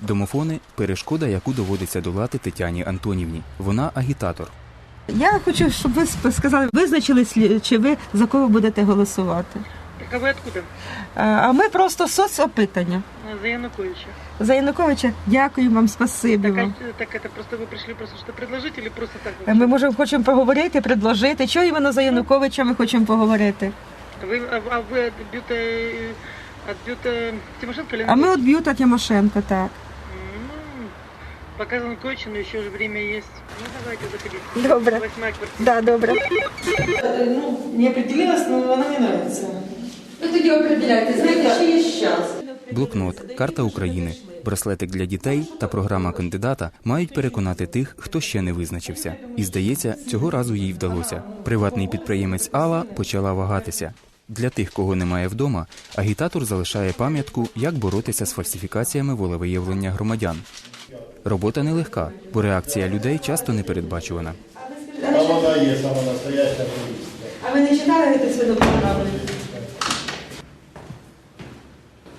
Домофони перешкода, яку доводиться долати Тетяні Антонівні. Вона агітатор. Я хочу, щоб ви сп- сказали, визначились лі- чи ви за кого будете голосувати. Так а вы откуда? А- А ми просто соцопитання. А, За Януковича. За Януковича дякую вам, спасибі Так, вам. а, так это просто вы пришли просто что предложить или просто так? Е, Ми можемо хочемо поговорити, предложити. Чого іменно за Януковича ми хочемо поговорити? Вы, а, а вы от бюта, э, от бюта Тимошенко или А ми Януковича? от б'юта Тимошенко, так. Пока Януковича, но еще же время есть. Ну давайте заходите. Добре. Восьмая квартира. Да, добре. Ну, не определилась, но она мне нравится. Ви тоді определяйте, знаєте, ще є час. Блокнот, карта України, браслетик для дітей та програма кандидата мають переконати тих, хто ще не визначився. І здається, цього разу їй вдалося. Приватний підприємець Алла почала вагатися. Для тих, кого немає вдома, агітатор залишає пам'ятку, як боротися з фальсифікаціями волевиявлення громадян. Робота нелегка, бо реакція людей часто непередбачувана. А вона є сама настояща. А ви не читали це свідомо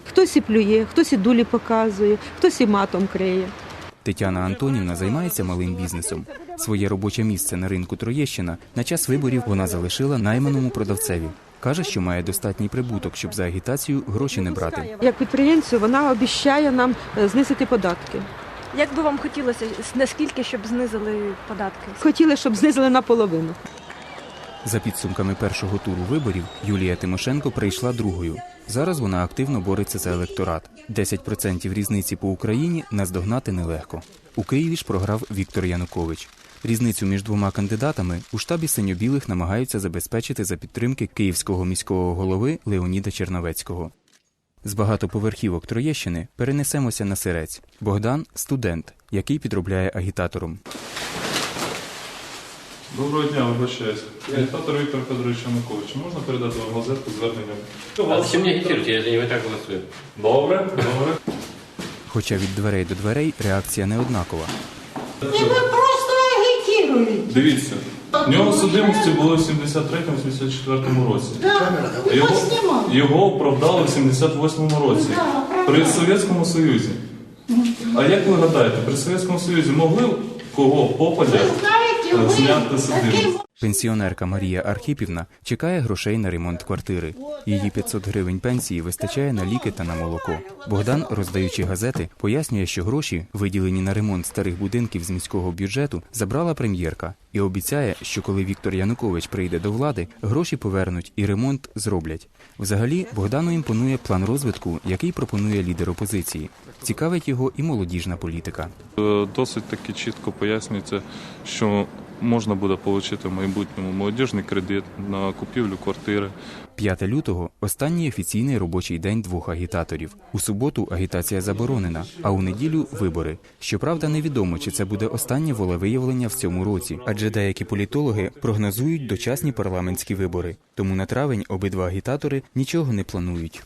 Хтось і плює, хтось і дулі показує, хтось і матом криє. Тетяна Антонівна займається малим бізнесом. Своє робоче місце на ринку Троєщина на час виборів вона залишила найманому продавцеві. Каже, що має достатній прибуток, щоб за агітацію гроші не брати. Як підприємцю вона обіцяє нам е, знизити податки. Як би вам хотілося, наскільки щоб знизили податки? Хотіли, щоб знизили наполовину. За підсумками першого туру виборів Юлія Тимошенко прийшла другою. Зараз вона активно бореться за електорат. 10% різниці по Україні наздогнати нелегко. У Києві ж програв Віктор Янукович. Різницю між двома кандидатами у штабі синьо-білих намагаються забезпечити за підтримки київського міського голови Леоніда Черновецького. З багатоповерхівок Троєщини перенесемося на Сирець. Богдан студент, який підробляє агітатором. Доброго дня, вибачаюсь. Агітатор Віктор Федорович Янукович. Можна передати вам газетку зверненням? А зачем агитируете, если не вы так голосуют? Добре, добре. Хоча від дверей до дверей реакція не однакова. Просто агитирует. Дивіться. В нього судимості були в 73-84 році. Його, його оправдали в 78-му році. При Совєтському Союзі. А як ви гадаєте, при Совєтському Союзі могли кого попадя зняти судимість? Пенсіонерка Марія Архіпівна чекає грошей на ремонт квартири. Її 500 гривень пенсії вистачає на ліки та на молоко. Богдан, роздаючи газети, пояснює, що гроші, виділені на ремонт старих будинків з міського бюджету, забрала прем'єрка і обіцяє, що коли Віктор Янукович прийде до влади, гроші повернуть і ремонт зроблять. Взагалі, Богдану імпонує план розвитку, який пропонує лідер опозиції. Цікавить його і молодіжна політика. Е, Досить таки чітко пояснюється, що можна буде отримати в майбутньому молодіжний кредит на купівлю квартири. 5 лютого останній офіційний робочий день двох агітаторів. У суботу агітація заборонена, а у неділю вибори. Щоправда, невідомо, чи це буде останнє волевиявлення в цьому році, адже деякі політологи прогнозують дочасні парламентські вибори. Тому на травень обидва агітатори нічого не планують.